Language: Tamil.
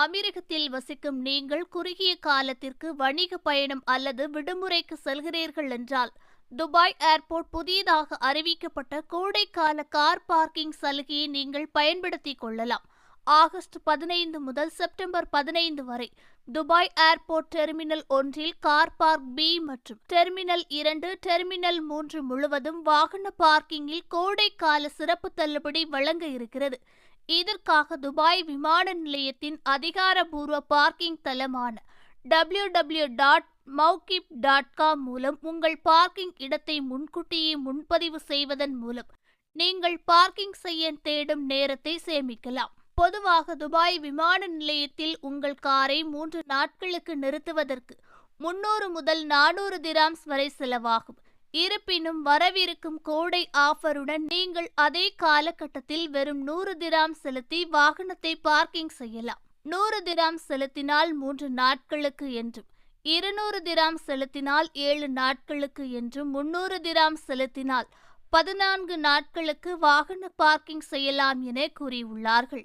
அமீரகத்தில் வசிக்கும் நீங்கள் குறுகிய காலத்திற்கு வணிக பயணம் அல்லது விடுமுறைக்கு செல்கிறீர்கள் என்றால் துபாய் ஏர்போர்ட் புதியதாக அறிவிக்கப்பட்ட கோடைக்கால கார் பார்க்கிங் சலுகையை நீங்கள் பயன்படுத்திக் கொள்ளலாம். ஆகஸ்ட் பதினைந்து முதல் செப்டம்பர் பதினைந்து வரை துபாய் ஏர்போர்ட் டெர்மினல் ஒன்றில் கார் பார்க் பி மற்றும் டெர்மினல் இரண்டு டெர்மினல் மூன்று முழுவதும் வாகன பார்க்கிங்கில் கோடைக்கால சிறப்பு தள்ளுபடி வழங்க இருக்கிறது. இதற்காக துபாய் விமான நிலையத்தின் அதிகாரபூர்வ parking தளமான W W dot Mawaqif dot com மூலம் உங்கள் பார்க்கிங் இடத்தை முன்கூட்டியே முன்பதிவு செய்வதன் மூலம் நீங்கள் பார்க்கிங் செய்ய தேடும் நேரத்தை சேமிக்கலாம். பொதுவாக துபாய் விமான நிலையத்தில் உங்கள் காரை மூன்று நாட்களுக்கு நிறுத்துவதற்கு முன்னூறு முதல் நானூறு திராம்ஸ் வரை செலவாகும். இருப்பினும் வரவிருக்கும் கோடை ஆஃபருடன் நீங்கள் அதே காலகட்டத்தில் வெறும் நூறு திராம் செலுத்தி வாகனத்தை பார்க்கிங் செய்யலாம். நூறு திராம் செலுத்தினால் மூன்று நாட்களுக்கு என்றும் இருநூறு திராம் செலுத்தினால் ஏழு நாட்களுக்கு என்றும் முன்னூறு திராம் செலுத்தினால் பதினான்கு நாட்களுக்கு வாகன பார்க்கிங் செய்யலாம் என கூறியுள்ளார்கள்.